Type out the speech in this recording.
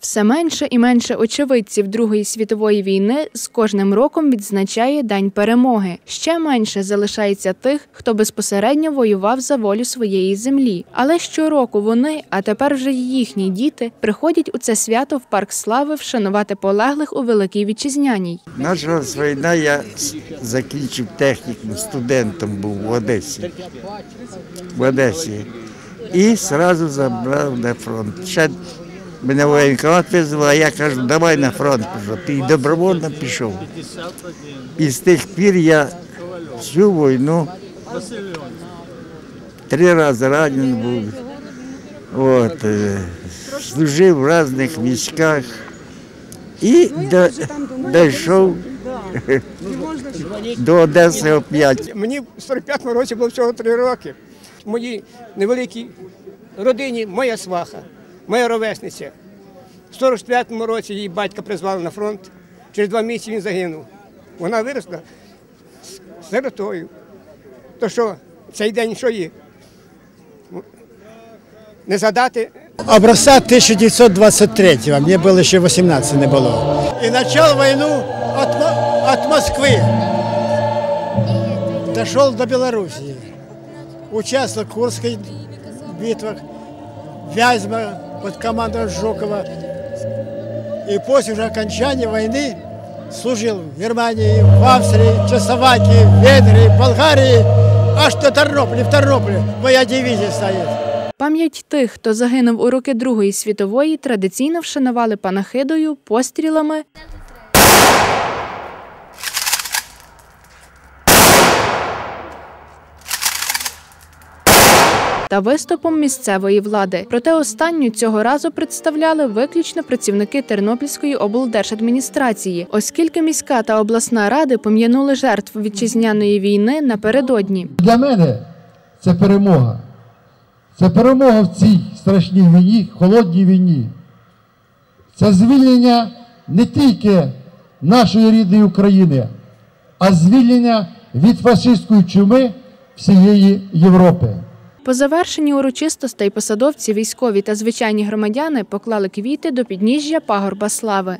Все менше і менше очевидців Другої світової війни з кожним роком відзначає День перемоги. Ще менше залишається тих, хто безпосередньо воював за волю своєї землі. Але щороку вони, а тепер вже їхні діти, приходять у це свято в парк слави вшанувати полеглих у Великій Вітчизняній. Почалась війна, я закінчив технікум, студентом був в Одесі. В Одесі. І одразу забрав на фронт. Ще мене воєнкомат визвали, а я кажу, давай на фронт пішов. Ти добровольно пішов. І з тих пір я всю війну три рази ранений був. От, е, служив в різних військах і дійшов до Одеси оп'ять. Мені в 45-му році було всього три роки. В моїй невеликій родині моя сваха, моя ровесниця. В 45-му році її батька призвали на фронт. Через два місяці він загинув. Вона виросла з сиротою. То що, цей день що є? Не задати Образца 1923-го, мне было еще 18 не было. И начал войну от, Мо- от Москвы. Дошел до Белоруссии. Участвовал в Курской битвах, Вязьма под командой Жукова. И после уже окончания войны служил в Германии, в Австрии, Чехословакии, Венгрии, Болгарии, аж до Тернополя. В Тернополе моя дивизия стоит. Пам'ять тих, хто загинув у роки Другої світової, традиційно вшанували панахидою, пострілами та виступом місцевої влади. Проте останню цього разу представляли виключно працівники Тернопільської облдержадміністрації, оскільки міська та обласна ради пом'янули жертв вітчизняної війни напередодні. Для мене це перемога. Це перемога в цій страшній війні, холодній війні. Це звільнення не тільки нашої рідної України, а звільнення від фашистської чуми всієї Європи. По завершенні урочистостей посадовці, військові та звичайні громадяни поклали квіти до підніжжя пагорба слави.